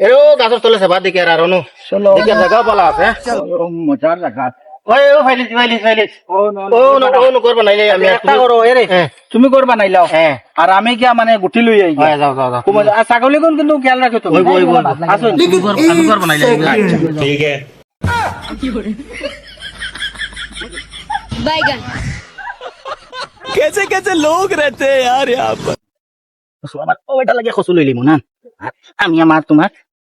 এরো গাছর তলে সেবা দিকে আর আরো চলো দিকে জায়গা পালা আছে মজার জায়গা ওই ও ফাইলিস ফাইলিস ফাইলিস ও ও ন ও ন করবা নাইলে আমি একটা করো এরে হ্যাঁ তুমি করবা নাইলাও হ্যাঁ আর আমি কিয়া মানে গুটি লই আই হয় যাও যাও যাও আর ছাগলী কোন কিন্তু খেয়াল রাখো তুমি ওই ওই ওই আসুন আমি করবা নাইলে ठीक है बैगन कैसे कैसे लोग रहते हैं यार यहाँ पर আমার ও এটা লাগে খসু লইলি না আমি আমার তোমার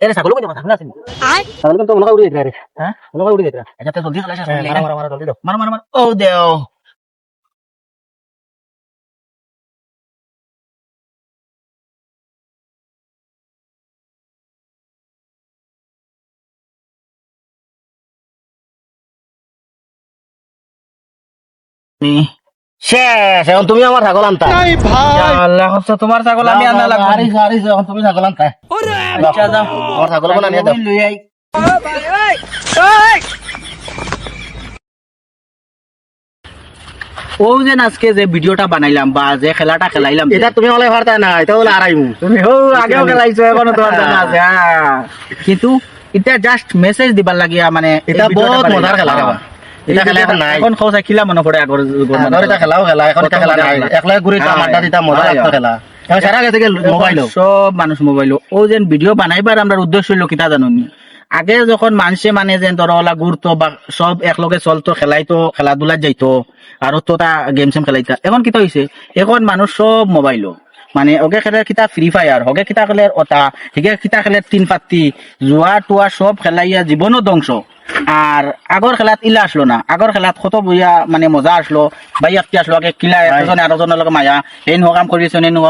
এরে ছাগল কোন কথা শুনা ছাগল কিন্তু মনে উড়ি দিতে রে হ্যাঁ মনে উড়ি দিতে আচ্ছা তে জলদি চলে আসা মারা মারা মারা জলদি দাও মারা মারা মারা ও দেও শেষ এখন তুমি আমার ছাগল আনতা। আল্লাহ হচ্ছে তোমার ছাগল আমি আনা লাগবে। এখন তুমি ছাগল আনতা। আচ্ছা যাও আমার ছাগল বানা নিয়ে দাও। লই আই ও যে আজকে যে ভিডিওটা বানাইলাম বা যে খেলাটা খেলাইলাম এটা তুমি হলে পারতা না এটা হলে আড়াইমু। তুমি হো আগেও খেলাইছো এখনও তোমার জানা আছে। হ্যাঁ। কিন্তু এটা জাস্ট মেসেজ দিবার লাগিয়া মানে এটা বহুত মজার খেলা। হ্যাঁ। এটা খেলা এখন নাই। এখন খাওয়া খিলা মনে পড়ে আগর আগর এটা খেলাও খেলা এখন এটা খেলা নাই। একলা ঘুরে আড্ডা দিতা মজা লাগতো। খেলা। সারা গেছে মোবাইল সব মানুষ মোবাইল ও। যেন ভিডিও বানাইবার আমরা উদ্দেশ্য হইল কিতা জানো আগে যখন মানুষে মানে যেন ধরো ওলা ঘুরতো বা সব একলগে চলতো খেলাইতো খেলাধুলা যাইতো আর তো তা গেম সেম খেলাইতা এখন কিতা হইছে এখন মানুষ সব মোবাইল মানে ওকে খেলে কিতা ফ্রি ফায়ার হগে কিতা খেলে ওটা হিগে কিতা খেলে তিন পাত্তি জুয়া টুয়া সব খেলাইয়া জীবনও ধ্বংস। আর আগর খেলাত ইলা আসলো না। আগর খেলাত কত বইয়া মানে মজা আসলো বাই আপটি আসলো আগে কিলা এজনে আর এজনের লগে মায়া। এই নো কাম কৰি এই নো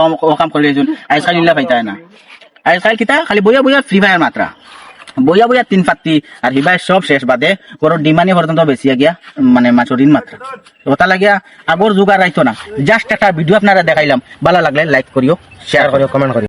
কাম কৰি আছো আজকাল ইলা পাইতাই না। আজকাল কিতা? খালি বইয়া বইয়া ফ্রি ফায়ার মাত্রা বইয়া বইয়া তিন পাত্তি আর হিবাই সব শেষ বাদে ওর ডিমানি পর্যন্ত বেশি গিয়া মানে মাছের ঋণ মাত্রা ওটা লাগিয়া আগর যুগ আর রাইতো না। জাস্ট একটা ভিডিও আপনারা দেখাইলাম ভালো লাগলে লাইক করিও শেয়ার করিও কমেন্ট করিও